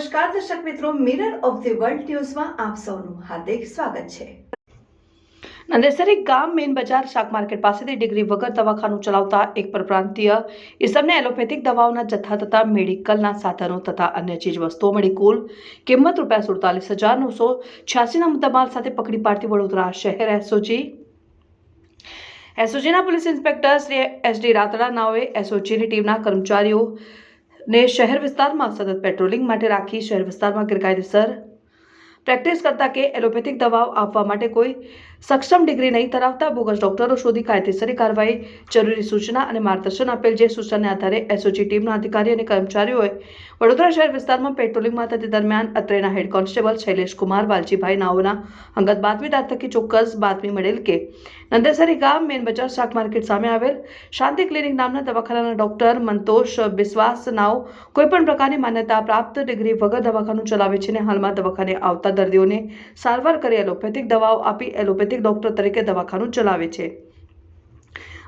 નમસ્કાર, દર્શક મિત્રો મિરર ઓફ ધી વર્લ્ડ ન્યૂઝમાં આપ સૌનું હાર્દિક સ્વાગત છે. નંદેસરી ગામ મેન બજાર શાક માર્કેટ પાસેથી ડિગ્રી વગર દવાખાનું ચલાવતા એક પરપ્રાંતીય ઇસમને એલોપેથિક દવાઓના જથ્થા તથા મેડિકલના સાધનો તથા અન્ય ચીજ વસ્તુઓ મળી કુલ કિંમત રૂપિયા સુડતાલીસ હજાર નવસો છ્યાસીના મુદ્દામાલ સાથે પકડી પાડતી વડોદરા શહેર SOG. એસઓજીના police inspector Shri S D Ratada નાઓએ એસઓજીની ટીમના કર્મચારીઓ ને શહેર વિસ્તારમાં સતત પેટ્રોલિંગ માટે રાખી શહેર વિસ્તારમાં ગેરકાયદેસર પ્રેક્ટિસ કરતા કે એલોપેથિક દવાઓ આપવા માટે કોઈ સક્ષમ ડિગ્રી નહીં ધરાવતા બોગસ ડોક્ટરો શોધી કાયદેસરી કાર્યવાહી, જરૂરી સૂચના અને માર્ગદર્શન આપેલ જે સૂચનાને આધારે એસઓજી ટીમના અધિકારી અને કર્મચારીઓએ વડોદરા શહેર વિસ્તારમાં પેટ્રોલિંગમાં થતી દરમિયાન અત્રેના હેડ કોન્સ્ટેબલ શૈલેષ કુમાર, વાલજીભાઈ નાઓના અંગત બાતમીદાર થકી ચોક્કસ બાતમી મળેલ કે નંદેસરી ગામ, મેન બજાર, શાક માર્કેટ સામે આવેલ શાંતિ ક્લિનિક નામના દવાખાનાના ડોક્ટર મંતોષ બિસ્વાસ નાવ કોઈપણ પ્રકારની માન્યતા પ્રાપ્ત ડિગ્રી વગર દવાખાનું ચલાવે છે અને હાલમાં દવાખાને આવતા દર્દીઓને સારવાર કરી એલોપેથિક દવાઓ આપી એલોપેથિક ડોક્ટર તરીકે દવાખાનું ચલાવે છે.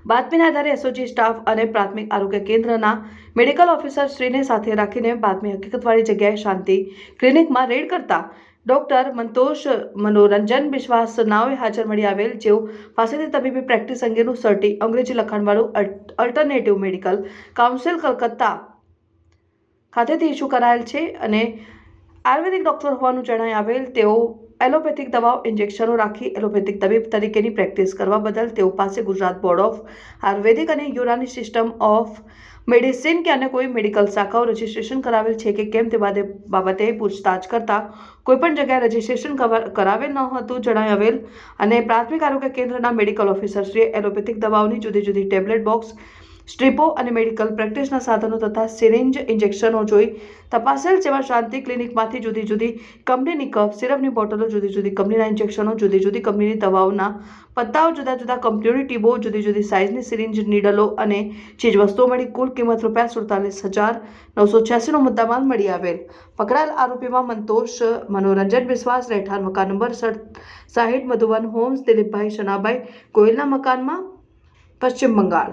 બાતમીના આધારે એસઓજી સ્ટાફ અને પ્રાથમિક આરોગ્ય કેન્દ્રના મેડિકલ ઓફિસર શ્રીને સાથે રાખીને બાતમી હકીકતવાળી જગ્યાએ શાંતિ ક્લિનિકમાં રેડ કરતા ડોક્ટર મંતોષ મનોરંજન વિશ્વાસ નાવે હાજર મળી આવેલ જેઓ પાસેથી તબીબી પ્રેક્ટિસ અંગેનું સર્ટી અંગ્રેજી લખાણવાળું અલ્ટરનેટિવ મેડિકલ કાઉન્સિલ કલકત્તા ખાતેથી ઇસ્યુ કરાયેલ છે અને આયુર્વેદિક ડૉક્ટર હોવાનું જણાઈ આવેલ, તેઓ એલોપેથિક દવાઓ, ઇન્જેક્શનો રાખી એલોપેથિક તબીબ તરીકેની પ્રેક્ટિસ કરવા બદલ તેઓ પાસે ગુજરાત બોર્ડ ઓફ આયુર્વેદિક અને યુનાની સિસ્ટમ ઓફ મેડિસિન કે અન્ય કોઈ મેડિકલ શાખાઓ રજિસ્ટ્રેશન કરાવેલ છે કે કેમ તે બાબતે પૂછતાછ કરતા કોઈપણ જગ્યાએ રજિસ્ટ્રેશન કરાવેલ ન હતું જણાઈ આવેલ અને પ્રાથમિક આરોગ્ય કેન્દ્રના મેડિકલ ઓફિસરશ્રીએ એલોપેથિક દવાઓની જુદી જુદી ટેબ્લેટ બોક્સ સ્ટ્રીપો અને મેડિકલ પ્રેક્ટિસના સાધનો તથા સિરિંજ ઇન્જેક્શનો જોઈ તપાસેલ જેમાં શાંતિ ક્લિનિકમાંથી જુદી જુદી કંપનીની કપ સિરપની બોટલો, જુદી જુદી કંપનીના ઇન્જેક્શનો, જુદી જુદી કંપનીની દવાઓના પત્તાઓ, જુદા જુદા કંપનીઓની ટીબો, જુદી જુદી સાઇઝની સિરિંજ, નીડલો અને ચીજવસ્તુઓ મળી કુલ કિંમત રૂપિયા સુડતાલીસ હજાર નવસો છ્યાસીનો મુદ્દામાલ મળી આવેલ. પકડાયેલ આરોપીમાં મંતોષ, મનોરંજન વિશ્વાસ, રહેઠાણ મકાન નંબર સાહીઠ મધુવન હોમ્સ, દિલીપભાઈ શનાભાઈ ગોયલના મકાનમાં, પશ્ચિમ બંગાળ.